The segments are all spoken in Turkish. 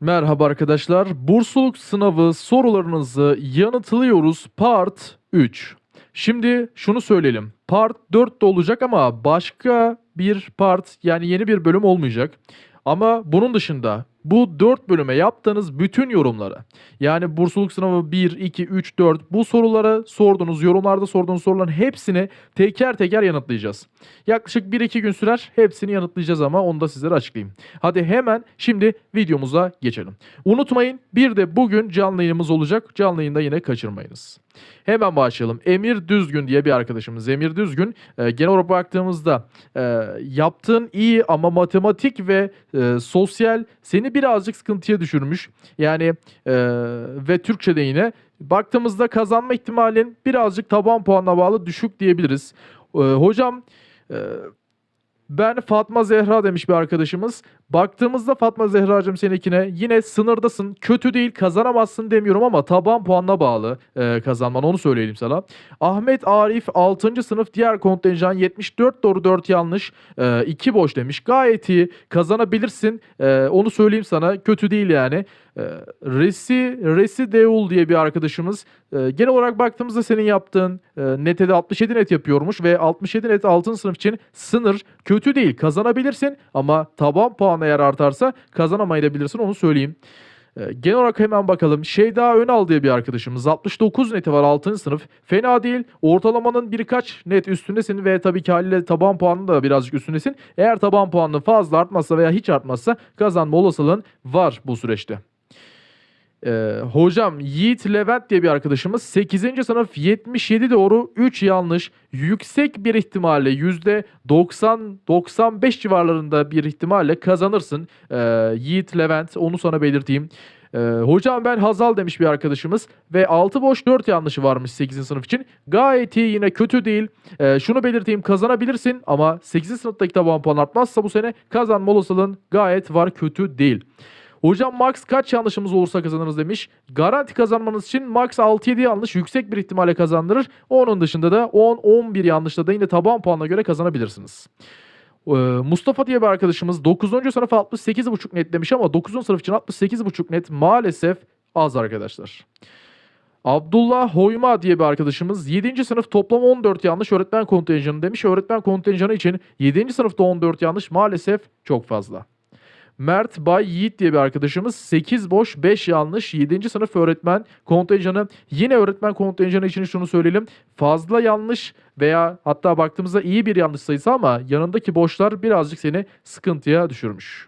Merhaba arkadaşlar. Bursluluk sınavı sorularınızı yanıtlıyoruz part 3. Şimdi şunu söyleyelim. Part 4 de olacak ama başka bir part yani yeni bir bölüm olmayacak. Ama bunun dışında bu 4 bölüme yaptığınız bütün yorumları yani bursluluk sınavı 1, 2, 3, 4 bu soruları sorduğunuz yorumlarda sorduğunuz soruların hepsini teker teker yanıtlayacağız. Yaklaşık 1-2 gün sürer hepsini yanıtlayacağız ama onu da sizlere açıklayayım. Hadi hemen şimdi videomuza geçelim. Unutmayın bir de bugün canlı yayınımız olacak. Canlı yayında yine kaçırmayınız. Hemen başlayalım. Emir Düzgün diye bir arkadaşımız. Emir Düzgün e, genel olarak baktığımızda e, yaptığın iyi ama matematik ve e, sosyal seni birazcık sıkıntıya düşürmüş. Yani e, ve Türkçe'de yine baktığımızda kazanma ihtimalin birazcık taban puanına bağlı düşük diyebiliriz. E, hocam e, ben Fatma Zehra demiş bir arkadaşımız. Baktığımızda Fatma Zehra'cığım seninkine yine sınırdasın. Kötü değil kazanamazsın demiyorum ama taban puanına bağlı e, kazanman onu söyleyeyim sana. Ahmet Arif 6. sınıf diğer kontenjan 74 doğru 4 yanlış 2 boş demiş. Gayet iyi kazanabilirsin E, onu söyleyeyim sana kötü değil yani. E, Resi, Resi Deul diye bir arkadaşımız. E, genel olarak baktığımızda senin yaptığın e, netede 67 net yapıyormuş ve 67 net altın sınıf için sınır kötü değil kazanabilirsin ama taban puan eğer artarsa kazanamayabilirsin onu söyleyeyim. E, Genel olarak hemen bakalım. Şeyda Önal diye bir arkadaşımız. 69 neti var 6. sınıf. Fena değil. Ortalamanın birkaç net üstündesin ve tabii ki haliyle taban puanı da birazcık üstündesin. Eğer taban puanı fazla artmazsa veya hiç artmazsa kazanma olasılığın var bu süreçte. Ee, hocam Yiğit Levent diye bir arkadaşımız 8. sınıf 77 doğru 3 yanlış yüksek bir ihtimalle %90-95 civarlarında bir ihtimalle kazanırsın Ee, Yiğit Levent onu sana belirteyim. Ee, hocam ben Hazal demiş bir arkadaşımız ve 6 boş 4 yanlışı varmış 8. sınıf için. Gayet iyi yine kötü değil. Ee, şunu belirteyim kazanabilirsin ama 8. sınıftaki taban puan artmazsa bu sene kazanma olasılığın gayet var kötü değil. Hocam max kaç yanlışımız olursa kazanırız demiş. Garanti kazanmanız için max 6-7 yanlış yüksek bir ihtimalle kazandırır. Onun dışında da 10-11 yanlışla da yine taban puanına göre kazanabilirsiniz. Ee, Mustafa diye bir arkadaşımız 9. sınıf 68,5 net demiş ama 9. sınıf için 68,5 net maalesef az arkadaşlar. Abdullah Hoyma diye bir arkadaşımız 7. sınıf toplam 14 yanlış öğretmen kontenjanı demiş. Öğretmen kontenjanı için 7. sınıfta 14 yanlış maalesef çok fazla. Mert Bay Yiğit diye bir arkadaşımız 8 boş 5 yanlış 7. sınıf öğretmen kontenjanı. Yine öğretmen kontenjanı için şunu söyleyelim. Fazla yanlış veya hatta baktığımızda iyi bir yanlış sayısı ama yanındaki boşlar birazcık seni sıkıntıya düşürmüş.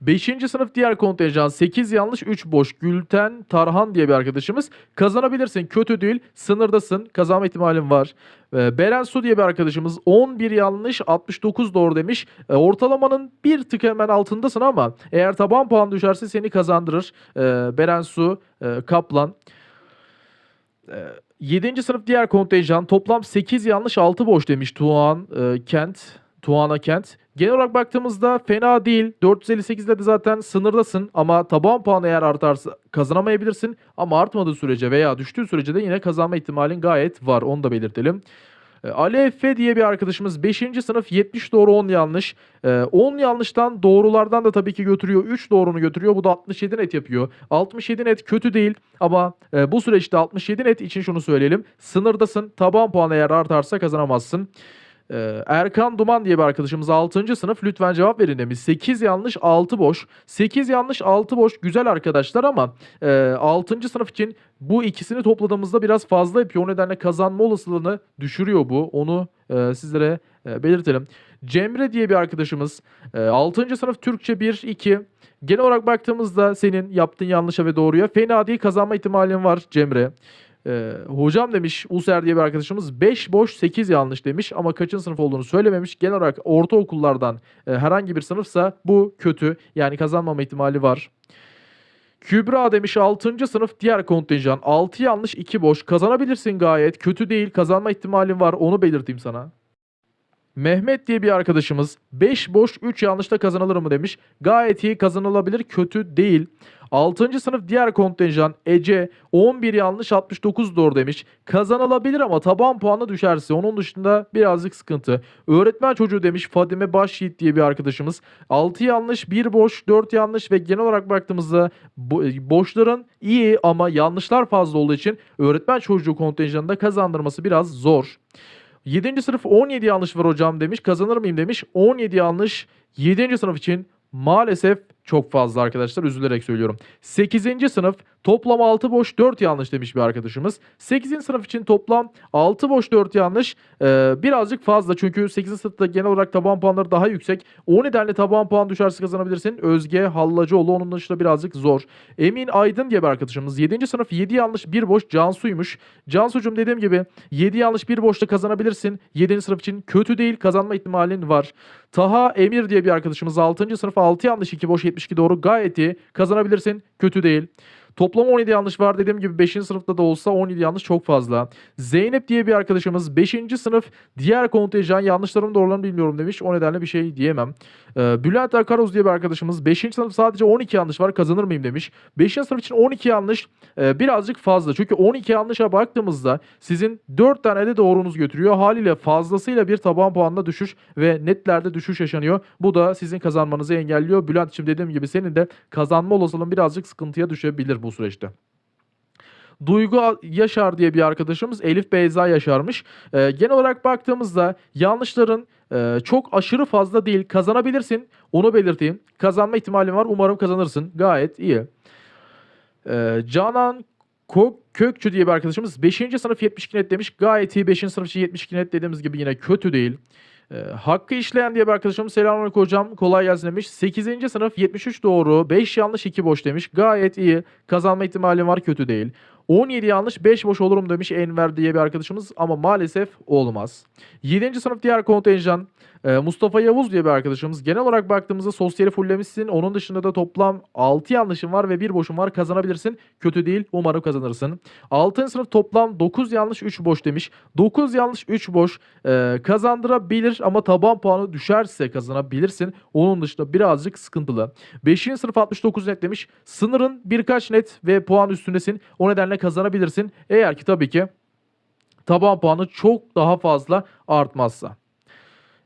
5. sınıf diğer kontenjan 8 yanlış 3 boş Gülten Tarhan diye bir arkadaşımız. Kazanabilirsin kötü değil sınırdasın kazanma ihtimalin var. Ee, Beren Su diye bir arkadaşımız 11 yanlış 69 doğru demiş. Ee, ortalamanın bir tık hemen altındasın ama eğer taban puan düşerse seni kazandırır. Ee, Beren Su, e, Kaplan. 7. sınıf diğer kontenjan toplam 8 yanlış 6 boş demiş Tuğan e, Kent. Tuğan'a Kent. Genel olarak baktığımızda fena değil. 458'de de zaten sınırdasın ama taban puanı eğer artarsa kazanamayabilirsin. Ama artmadığı sürece veya düştüğü sürece de yine kazanma ihtimalin gayet var. Onu da belirtelim. E, Ali Efe diye bir arkadaşımız 5. sınıf 70 doğru 10 yanlış. E, 10 yanlıştan doğrulardan da tabii ki götürüyor. 3 doğrunu götürüyor. Bu da 67 net yapıyor. 67 net kötü değil ama e, bu süreçte 67 net için şunu söyleyelim. Sınırdasın. Taban puanı eğer artarsa kazanamazsın. Ee, Erkan Duman diye bir arkadaşımız 6. sınıf lütfen cevap verin demiş. 8 yanlış 6 boş. 8 yanlış 6 boş güzel arkadaşlar ama e, 6. sınıf için bu ikisini topladığımızda biraz fazla yapıyor. O nedenle kazanma olasılığını düşürüyor bu. Onu e, sizlere e, belirtelim. Cemre diye bir arkadaşımız e, 6. sınıf Türkçe 1 2 Genel olarak baktığımızda senin yaptığın yanlışa ve doğruya fena değil kazanma ihtimalin var Cemre. Ee, hocam demiş User diye bir arkadaşımız 5 boş 8 yanlış demiş ama kaçıncı sınıf olduğunu söylememiş. Genel olarak ortaokullardan e, herhangi bir sınıfsa bu kötü yani kazanmama ihtimali var. Kübra demiş 6. sınıf diğer kontenjan 6 yanlış 2 boş kazanabilirsin gayet kötü değil kazanma ihtimalin var onu belirteyim sana. Mehmet diye bir arkadaşımız 5 boş 3 yanlışta kazanılır mı demiş. Gayet iyi kazanılabilir kötü değil. 6. sınıf diğer kontenjan Ece 11 yanlış 69 doğru demiş. Kazanılabilir ama taban puanı düşerse onun dışında birazcık sıkıntı. Öğretmen çocuğu demiş Fadime Başyiğit diye bir arkadaşımız. 6 yanlış 1 boş 4 yanlış ve genel olarak baktığımızda bo- boşların iyi ama yanlışlar fazla olduğu için öğretmen çocuğu kontenjanında kazandırması biraz zor. 7. sınıf 17 yanlış var hocam demiş. Kazanır mıyım demiş. 17 yanlış 7. sınıf için maalesef çok fazla arkadaşlar. Üzülerek söylüyorum. 8. sınıf toplam 6 boş 4 yanlış demiş bir arkadaşımız. 8. sınıf için toplam 6 boş 4 yanlış. Ee, birazcık fazla çünkü 8. sınıfta genel olarak taban puanları daha yüksek. O nedenle taban puan düşerse kazanabilirsin. Özge Hallacıoğlu onun dışında birazcık zor. Emin Aydın diye bir arkadaşımız. 7. sınıf 7 yanlış 1 boş Cansu'ymuş. Cansu'cum dediğim gibi 7 yanlış 1 boşta kazanabilirsin. 7. sınıf için kötü değil kazanma ihtimalin var. Taha Emir diye bir arkadaşımız 6. sınıf 6 yanlış 2 boş 72 doğru gayet iyi. Kazanabilirsin kötü değil. Toplam 17 yanlış var dediğim gibi 5. sınıfta da olsa 17 yanlış çok fazla. Zeynep diye bir arkadaşımız 5. sınıf diğer kontenjan yanlışlarım doğrularını bilmiyorum demiş. O nedenle bir şey diyemem. Ee, Bülent Akaroz diye bir arkadaşımız 5. sınıf sadece 12 yanlış var kazanır mıyım demiş. 5. sınıf için 12 yanlış e, birazcık fazla. Çünkü 12 yanlışa baktığımızda sizin 4 tane de doğrunuz götürüyor. Haliyle fazlasıyla bir taban puanına düşüş ve netlerde düşüş yaşanıyor. Bu da sizin kazanmanızı engelliyor. Bülent'ciğim dediğim gibi senin de kazanma olasılığın birazcık sıkıntıya düşebilir bu süreçte. Duygu Yaşar diye bir arkadaşımız Elif Beyza Yaşarmış. Ee, genel olarak baktığımızda yanlışların e, çok aşırı fazla değil. Kazanabilirsin. Onu belirteyim. Kazanma ihtimalin var. Umarım kazanırsın. Gayet iyi. Ee, Canan Ko- Kökçü diye bir arkadaşımız 5. sınıf 72 net demiş. Gayet iyi 5. sınıf için 72 net dediğimiz gibi yine kötü değil. Ee, Hakkı işleyen diye bir arkadaşımız selamünaleyküm hocam kolay gelsin demiş. 8. sınıf 73 doğru 5 yanlış 2 boş demiş. Gayet iyi kazanma ihtimali var kötü değil. 17 yanlış 5 boş olurum demiş Enver diye bir arkadaşımız ama maalesef olmaz. 7. sınıf diğer kontenjan e, Mustafa Yavuz diye bir arkadaşımız. Genel olarak baktığımızda sosyali fullemişsin. Onun dışında da toplam 6 yanlışın var ve 1 boşun var. Kazanabilirsin. Kötü değil. Umarım kazanırsın. 6. sınıf toplam 9 yanlış 3 boş demiş. 9 yanlış 3 boş e, kazandırabilir ama taban puanı düşerse kazanabilirsin. Onun dışında birazcık sıkıntılı. 5. sınıf 69 net demiş. Sınırın birkaç net ve puan üstündesin. O nedenle kazanabilirsin. Eğer ki tabii ki taban puanı çok daha fazla artmazsa.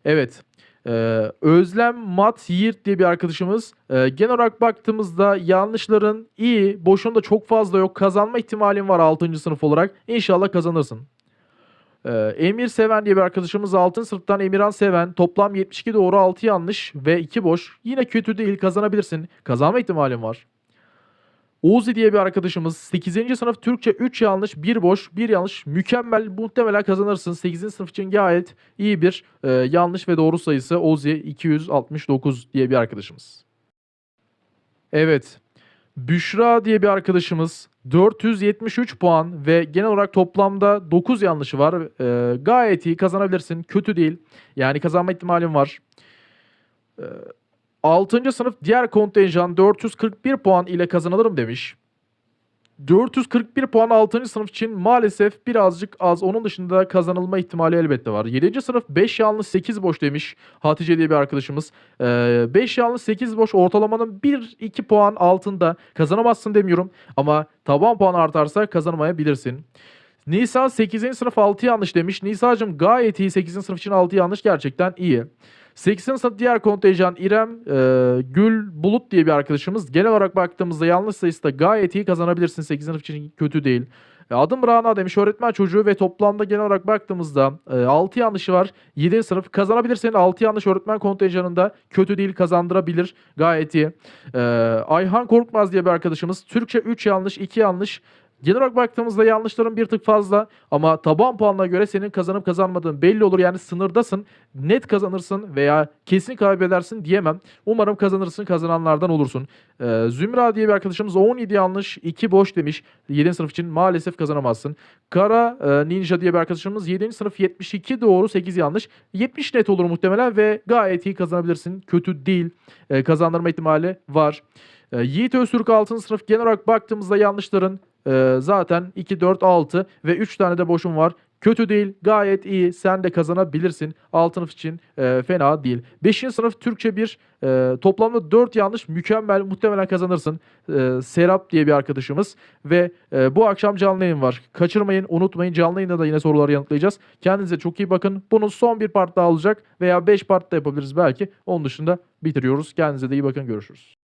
Evet. Ee, Özlem Mat Yiğit diye bir arkadaşımız. Ee, genel olarak baktığımızda yanlışların iyi, boşunda çok fazla yok. Kazanma ihtimalin var 6. sınıf olarak. İnşallah kazanırsın. Ee, Emir Seven diye bir arkadaşımız 6. sınıftan Emirhan Seven. Toplam 72 doğru 6 yanlış ve 2 boş. Yine kötü değil kazanabilirsin. Kazanma ihtimalin var. Ozi diye bir arkadaşımız 8. sınıf Türkçe 3 yanlış 1 boş 1 yanlış mükemmel muhtemelen kazanırsın. 8. sınıf için gayet iyi bir e, yanlış ve doğru sayısı Ozi 269 diye bir arkadaşımız. Evet Büşra diye bir arkadaşımız 473 puan ve genel olarak toplamda 9 yanlışı var. E, gayet iyi kazanabilirsin kötü değil yani kazanma ihtimalin var. E, 6. sınıf diğer kontenjan 441 puan ile kazanılırım demiş. 441 puan 6. sınıf için maalesef birazcık az. Onun dışında kazanılma ihtimali elbette var. 7. sınıf 5 yanlış 8 boş demiş Hatice diye bir arkadaşımız. Ee, 5 yanlış 8 boş ortalamanın 1-2 puan altında kazanamazsın demiyorum. Ama taban puan artarsa kazanamayabilirsin. Nisa 8. sınıf 6 yanlış demiş. Nisa'cığım gayet iyi 8. sınıf için 6 yanlış gerçekten iyi. 8. sınıf diğer kontenjan İrem e, Gül Bulut diye bir arkadaşımız. Genel olarak baktığımızda yanlış sayısı da gayet iyi kazanabilirsin. 8. sınıf için kötü değil. E, adım Rana demiş öğretmen çocuğu ve toplamda genel olarak baktığımızda e, 6 yanlışı var. 7. sınıf kazanabilirsin. 6 yanlış öğretmen kontenjanında kötü değil kazandırabilir. Gayet iyi. E, Ayhan Korkmaz diye bir arkadaşımız. Türkçe 3 yanlış 2 yanlış. Genel olarak baktığımızda yanlışların bir tık fazla ama taban puanına göre senin kazanıp kazanmadığın belli olur. Yani sınırdasın. Net kazanırsın veya kesin kaybedersin diyemem. Umarım kazanırsın kazananlardan olursun. Ee, Zümra diye bir arkadaşımız 17 yanlış 2 boş demiş. 7. sınıf için maalesef kazanamazsın. Kara e, Ninja diye bir arkadaşımız 7. sınıf 72 doğru 8 yanlış. 70 net olur muhtemelen ve gayet iyi kazanabilirsin. Kötü değil. E, kazandırma ihtimali var. E, Yiğit Öztürk 6. sınıf genel olarak baktığımızda yanlışların ee, zaten 2, 4, 6 ve 3 tane de boşum var. Kötü değil, gayet iyi. Sen de kazanabilirsin. 6. sınıf için e, fena değil. 5. sınıf Türkçe 1 e, toplamda 4 yanlış mükemmel muhtemelen kazanırsın. E, Serap diye bir arkadaşımız ve e, bu akşam canlı yayın var. Kaçırmayın, unutmayın. Canlı yayında da yine soruları yanıtlayacağız. Kendinize çok iyi bakın. Bunun son bir part daha olacak veya 5 part da yapabiliriz belki. Onun dışında bitiriyoruz. Kendinize de iyi bakın. Görüşürüz.